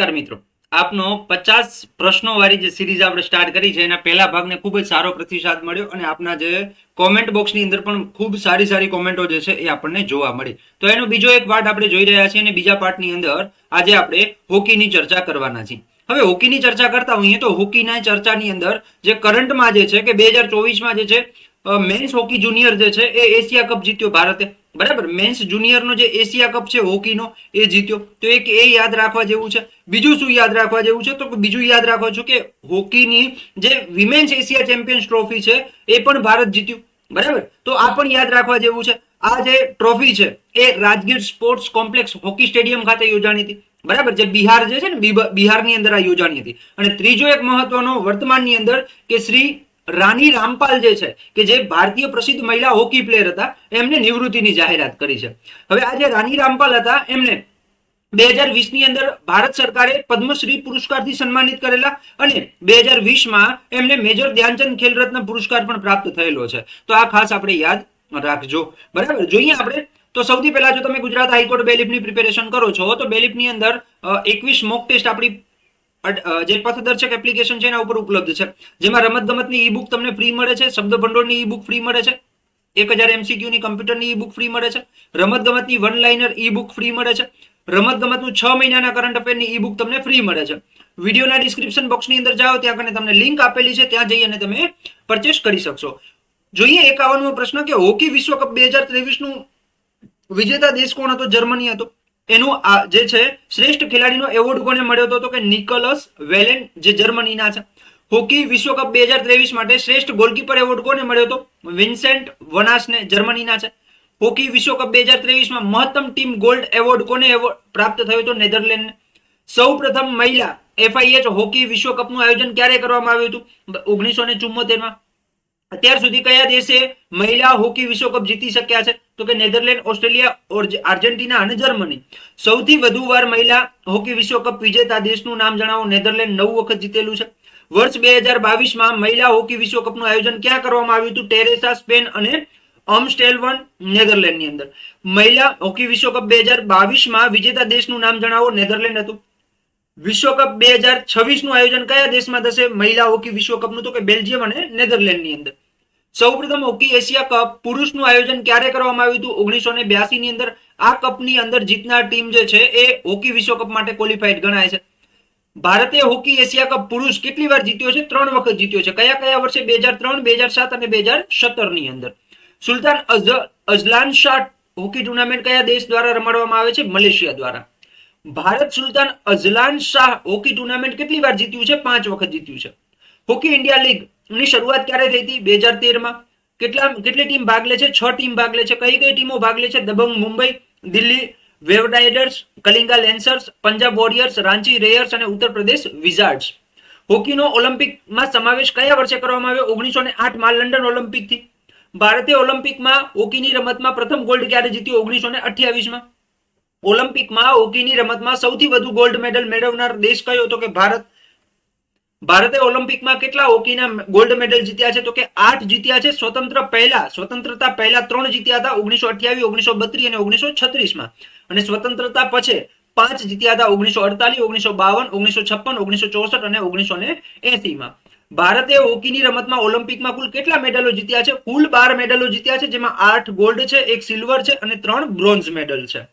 નમસ્કાર મિત્રો. આપનો પચાસ પ્રશ્નો વાળી જે સિરીઝ આપણે સ્ટાર્ટ કરી છે, એના પહેલા ભાગને ખૂબ જ સારો પ્રતિસાદ મળ્યો અને આપના જે કોમેન્ટ બોક્સની અંદર પણ ખૂબ સારી સારી કોમેન્ટો જે છે એ આપણને જોવા મળી. તો એનો બીજો એક પાર્ટ આપણે જોઈ રહ્યા છીએ અને બીજા પાર્ટની અંદર આજે આપણે હોકીની ચર્ચા કરવાના છીએ. હવે હોકીની ચર્ચા કરતા હોઈએ તો હોકીના ચર્ચાની અંદર જે કરંટમાં જે છે કે બે હજાર ચોવીસમાં જે છે મેન્સ હોકી જુનિયર જે છે એ એશિયા કપ જીત્યો ભારતે. બરાબર? મેન્સ જુનિયરનો જે એશિયા કપ છે, હોકીનો, એ જીત્યો. તો એક એ યાદ રાખવા જેવું છે. બીજું શું યાદ રાખવા જેવું છે? તો બીજું યાદ રાખવા છું કે હોકીની જે વિમેન્સ એશિયા ચેમ્પિયન્સ ટ્રોફી છે, એ પણ ભારત જીત્યું. બરાબર? તો આ પણ યાદ રાખવા જેવું છે. આ જે ટ્રોફી છે, એ Rajgir sports complex hockey stadium ખાતે યોજાણી હતી. બરાબર? જે બિહાર જે છે ને બિહારની અંદર આ યોજાણી હતી. અને ત્રીજો એક મહત્વનો વર્તમાનની અંદર કે શ્રી રાની રામપાલ જે છે, કે જે ભારતીય પ્રસિદ્ધ મહિલા હોકી પ્લેયર હતા, એમને નિવૃત્તિની જાહેરાત કરી છે. હવે આ જે રાની રામપાલ હતા, એમને બે હજાર વીસની અંદર ભારત સરકારે પદ્મશ્રી પુરસ્કારથી સન્માનિત કરેલા અને બે હજાર વીસમાં એમને મેજર ધ્યાનચંદ ખેલ રત્ન પુરસ્કાર પણ પ્રાપ્ત થયેલો છે. તો આ ખાસ આપણે યાદ રાખજો. બરાબર? જોઈએ આપણે. તો સૌથી પહેલા જો તમે ગુજરાત હાઈકોર્ટ બેલીફની પ્રિપેરેશન કરો છો, તો બેલીફની અંદર એકવીસ મોક ટેસ્ટ આપણી અડ- અ, જે પથદર્શક એપ્લિકેશન છે એના ઉપર ઉપલબ્ધ છે. જેમાં રમત ગમતની ઈ બુક તમને ફ્રી મળે છે શબ્દ ભંડોળની ઈ બુક ફ્રી મળે છે એક હજાર એમસીક્યુ ની કમ્પ્યુટરની ઈ બુક ફ્રી મળે છે રમત ગમતની one liner e book free મળે છે રમત ગમતનું છ મહિનાના કરંટ અફેરની ઈ બુક તમને ફ્રી મળે છે. વિડીયોના ડિસ્ક્રિપ્શન બોક્સની અંદર જાઓ ત્યાં કને તમને લિંક આપેલી છે ત્યાં જઈ અને તમે પરચેસ કરી શકશો. જોઈએ એકાવનમો પ્રશ્ન કે હોકી વિશ્વકપ બે હજાર ત્રેવીસનું વિજેતા દેશ કોણ હતો? જર્મની હતો. એનું જે છે, શ્રેષ્ઠ ખેલાડીનો એવોર્ડ કોને મળ્યો હતો તો કે નિકોલસ વેલેન, જે જર્મનીના છે. હોકી વિશ્વકપ બે હજાર ત્રેવીસ માટે શ્રેષ્ઠ ગોલકીપર એવોર્ડ કોને મળ્યો હતો? વિન્સેન્ટ વનાસને, જર્મનીના છે. હોકી વિશ્વકપ બે હજાર ત્રેવીસમાં મહત્તમ ટીમ ગોલ્ડ એવોર્ડ કોને એવોર્ડ પ્રાપ્ત થયો હતો? નેધરલેન્ડને. સૌ પ્રથમ મહિલા, એફઆઈએચ હોકી વિશ્વકપનું આયોજન ક્યારે કરવામાં આવ્યું હતું? ઓગણીસો ને ચુમ્મોતેરમાં અત્યાર સુધી કયા દેશે મહિલા હોકી વિશ્વકપ જીતી શક્યા છે? તો કે નેધરલેન્ડ, ઓસ્ટ્રેલિયા આર્જેન્ટિના અને જર્મની. સૌથી વધુ વાર મહિલા હોકી વિશ્વકપ વિજેતા દેશનું નામ જણાવો. નેધરલેન્ડ નવ વખત જીતેલું છે. વર્ષ બે હજાર બાવીસમાં મહિલા હોકી વિશ્વકપનું આયોજન ક્યાં કરવામાં આવ્યું હતું? ટેરેસા, સ્પેન અને અમસ્ટેલવન, નેધરલેન્ડની અંદર. મહિલા હોકી વિશ્વકપ બે હજાર બાવીસમાં વિજેતા દેશનું નામ જણાવો. નેધરલેન્ડ હતું. વિશ્વકપ બે હજાર છવ્વીસનું આયોજન કયા દેશમાં થશે? મહિલા હોકી વિશ્વકપનું તો કે બેલ્જિયમ અને નેધરલેન્ડની અંદર. સૌપ્રથમ હોકી એશિયા કપ પુરુષનું આયોજન ક્યારે કરવામાં આવ્યું હતું? ઓગણીસો ને બ્યાસી ની અંદર આ કપની અંદર જીતનાર ટીમ જે છે એ હોકી વિશ્વકપ માટે ક્વોલિફાઈડ ગણાય છે. ભારતે હોકી એશિયા કપ પુરુષ કેટલી વાર જીત્યો છે? ત્રણ વખત જીત્યો છે. કયા કયા વર્ષે? બે હજાર ત્રણ, બે હજાર સાત અને બે હજાર સત્તરની અંદર. Sultan Az- Azlan Shah hockey tournament કયા દેશ દ્વારા રમાડવામાં આવે છે? મલેશિયા દ્વારા. Bharat Sultan Azlan Shah hockey tournament કેટલી વાર જીત્યું છે? પાંચ વખત જીત્યું છે. હોકી ઇન્ડિયા લીગ ની શરૂઆત ક્યારે થઈ હતી? બે હજાર તેરમાં. કેટલા, કેટલી ટીમ ભાગ લે છે? છ ટીમ ભાગ લે છે. કઈ કઈ ટીમો ભાગ લે છે? Dabang, Mumbai, Delhi Waveriders Kalinga Lancers, Punjab Warriors, Ranchi Rays અને ઉત્તર પ્રદેશ વિઝાર્ડ્સ. હોકીનો ઓલિમ્પિકમાં સમાવેશ કયા વર્ષે કરવામાં આવ્યો? ઓગણીસો ને આઠમાં લંડન ઓલિમ્પિકથી ભારતે ઓલિમ્પિકમાં હોકીની રમતમાં પ્રથમ ગોલ્ડ ક્યારે જીત્યું? ઓગણીસો ને અઠ્યાવીસમાં. ઓલિમ્પિકમાં હોકીની રમતમાં સૌથી વધુ ગોલ્ડ મેડલ મેળવનાર દેશ કયો? તો કે ભારત. ભારતે ઓલિમ્પિકમાં કેટલા હોકીના ગોલ્ડ મેડલ જીત્યા છે? તો કે આઠ જીત્યા છે, સ્વતંત્ર પહેલા, સ્વતંત્રતા પહેલા ત્રણ જીત્યા હતા, ઓગણીસો અઠ્યાવીસ, ઓગણીસો બત્રીસ અને ઓગણીસો છત્રીસમાં. અને સ્વતંત્રતા પછી પાંચ જીત્યા હતા, ઓગણીસો અડતાલીસ, ઓગણીસો બાવન, ઓગણીસો છપ્પન, ઓગણીસો ચોસઠ અને ઓગણીસો ને એસીમાં ભારતે હોકીની રમતમાં ઓલિમ્પિકમાં કુલ કેટલા મેડલો જીત્યા છે? કુલ બાર મેડલો જીત્યા છે, જેમાં આઠ ગોલ્ડ છે, એક સિલ્વર છે અને ત્રણ બ્રોન્ઝ મેડલ છે.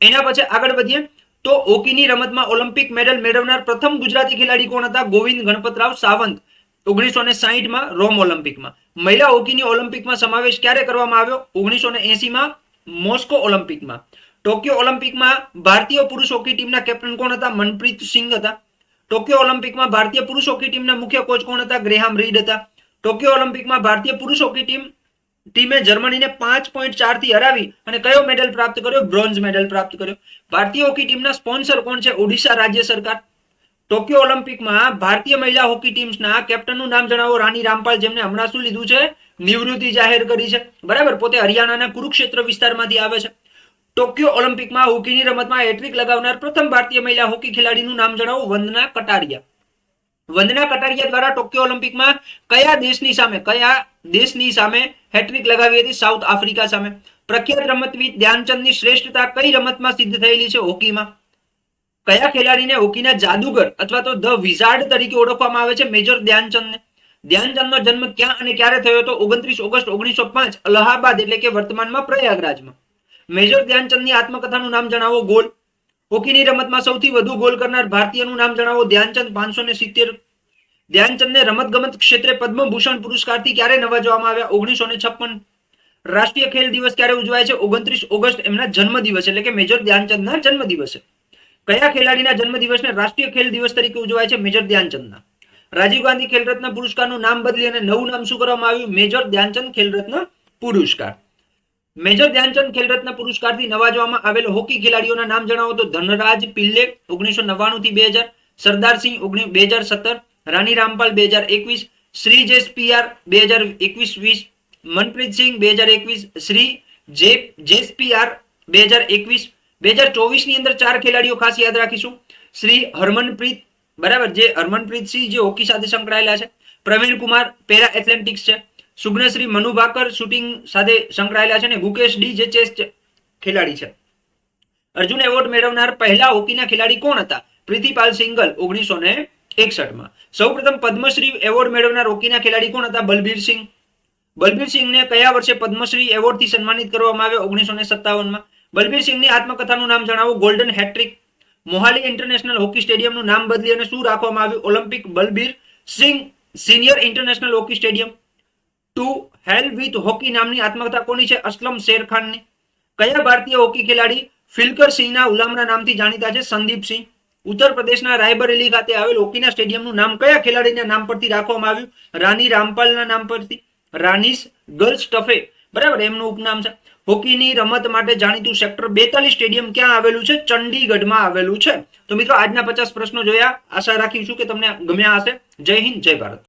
એના પછી આગળ વધીએ. તો હોકીની રમતમાં ઓલિમ્પિક મેડલ મેળવનાર પ્રથમ ગુજરાતી ખેલાડી કોણ હતા? ગોવિંદ ગણપતરાવ સાવંત. ઓગણીસો ને સાહીઠમાં રોમ ઓલિમ્પિકમાં. મહિલા હોકીની ઓલિમ્પિકમાં સમાવેશ ક્યારે કરવામાં આવ્યો? ઓગણીસો ને એસીમાં મોસ્કો ઓલિમ્પિકમાં. ટોક્યો ઓલિમ્પિકમાં ભારતીય પુરુષ હોકી ટીમના કેપ્ટન કોણ હતા? મનપ્રીત સિંઘ હતા. ટોક્યો ઓલિમ્પિકમાં ભારતીય પુરુષ હોકી ટીમના મુખ્ય કોચ કોણ હતા? ગ્રેહામ રીડ હતા. ટોક્યો ઓલિમ્પિકમાં ભારતીય પુરુષ હોકી ટીમ ટીમે જર્મનીને પાંચ પોઈન્ટ ચારથી હરાવી અને કયો મેડલ પ્રાપ્ત કર્યો? બ્રોન્ઝ મેડલ પ્રાપ્ત કર્યો. ભારતીય હોકી ટીમના સ્પોન્સર કોણ છે? ઓડિશા રાજ્ય સરકાર. ટોક્યો ઓલિમ્પિકમાં ભારતીય મહિલા હોકી ટીમ્સના કેપ્ટનનું નામ જણાવો. રાની રામપાલ જેમને હમણાં શું લીધું છે? નિવૃત્તિ જાહેર કરી છે. બરાબર? પોતે હરિયાણાના કુરુક્ષેત્ર વિસ્તારમાંથી આવે છે. ટોક્યો ઓલિમ્પિકમાં હોકીની રમતમાં હેટ્રિક લગાવનાર પ્રથમ ભારતીય મહિલા હોકી ખેલાડીનું નામ જણાવો. વંદના કટારિયા. વંદના કટારિયા દ્વારા ટોક્યો ઓલિમ્પિકમાં કયા દેશની સામે, કયા દેશની સામે હેટ્રિક લગાવી હતી સાઉથ આફ્રિકા સામે. પ્રખ્યાત રમતવીર ધ્યાનચંદની શ્રેષ્ઠતા કઈ રમતમાં સિદ્ધ થયેલી છે હોકીમાં? કયા ખેલાડીને હોકીના જાદુગર અથવા તો ધ વિઝાર્ડ તરીકે ઓળખવામાં આવે છે મેજર ધ્યાનચંદને? ધ્યાનચંદનો જન્મ ક્યાં અને ક્યારે થયો હતો? ઓગણત્રીસ ઓગસ્ટ ઓગણીસો પાંચ, અલ્હાબાદ એટલે કે વર્તમાનમાં પ્રયાગરાજમાં. મેજર ધ્યાનચંદની આત્મકથાનું નામ જણાવો, ગોલ. હોકીની રમતમાં સૌથી વધુ ગોલ કરનાર ભારતીયનું નામ જણાવો, ધ્યાનચંદ પાંચસો ને સિત્તેર ધ્યાનચંદને રમતગમત ક્ષેત્રે પદ્મભૂષણ પુરસ્કારથી ક્યારે નવાજવામાં આવ્યા? ઓગણીસો ને છપ્પન રાષ્ટ્રીય ખેલ દિવસ ક્યારે ઉજવાય છે? ઓગણત્રીસ ઓગસ્ટ એમના જન્મદિવસ એટલે કે મેજર ધ્યાનચંદના જન્મદિવસે કયા ખેલાડીના જન્મદિવસને રાષ્ટ્રીય ખેલ દિવસ તરીકે ઉજવાય છે? મેજર ધ્યાનચંદના. રાજીવ ગાંધી ખેલરત્ન પુરસ્કારનું નામ બદલી અને નવું નામ શું કરવામાં આવ્યું? મેજર ધ્યાનચંદ ખેલરત્ન પુરસ્કાર. મેજર ધ્યાનચંદ ખેલરત્ન પુરસ્કારથી નવાજવામાં આવેલ હોકી ખેલાડીઓના નામ જણાવો તો ધનરાજ પિલ્લે ઓગણીસો નવ્વાણું થી બે હજાર, સરદારસિંહ ઓગણીસ બે હજાર સત્તર રાની રામપાલ બે હજાર એકવીસ, શ્રી જેસ પીઆર બે હજાર એકવીસ વીસ મનપ્રીત સિંહ બે હજાર એકવીસ, શ્રી જે જેસ પીઆર બે હજાર એકવીસ, બે હજાર ચોવીસની અંદર ચાર ખેલાડીઓ ખાસ યાદ રાખીશું. શ્રી હરમનપ્રીત, બરાબર, જે હરમનપ્રીત સિંહ જે હોકી સાથે સંકળાયેલા છે. પ્રવીણ કુમાર પેરા એથ્લેટિક્સ છે. સુગ્નશ્રી મનુ ભાકર શૂટિંગ સાથે સંકળાયેલા છે અને ગુકેશ ડી જે ચેસ ખેલાડી છે. અર્જુન એવોર્ડ મેળવનાર પહેલા હોકીના ખેલાડી કોણ હતા? પ્રીતિપાલ સિંગલ ઓગણીસો એકસઠમાં. સૌપ્રથમ પદ્મશ્રી એવોર્ડ મેળવનાર હોકીના ખેલાડી કોણ હતા? બલબીર સિંહ. બલબીર સિંહને કયા વર્ષે પદ્મશ્રી એવોર્ડથી સન્માનિત કરવામાં આવ્યો? ઓગણીસો ને સત્તાવનમાં. બલબીર સિંહની આત્મકથાનું નામ જણાવો. Golden hat trick Mohali international hockey સ્ટેડિયમનું નામ બદલી અને શું રાખવામાં આવ્યું? Olympic Balbir Singh senior international hockey stadium to hell with hockey નામની આત્મકથા કોની છે? અસલમ શેરખાનની કયા ભારતીય હોકી ખેલાડી ફિલકર સિંહના ઉલામના નામથી જાણીતા છે? સંદીપ સિંહ. ઉત્તર પ્રદેશના રાયબરેલી ખાતે આવેલ હોકીના સ્ટેડિયમનું નામ કયા ખેલાડીના નામ પરથી રાખવામાં આવ્યું? રાની રામપાલના નામ પરથી? રાનીસ ગર્લ્સ ટફે? બરાબર, એમનું ઉપનામ છે. હોકીની રમત માટે જાણીતું સેક્ટર બેતાલીસ સ્ટેડિયમ ક્યાં આવેલું છે? ચંડીગઢમાં આવેલું છે. તો મિત્રો, આજના પચાસ પ્રશ્નો જોયા. આશા રાખીશું કે તમને ગમ્યા હશે. જય હિન્દ, જય ભારત.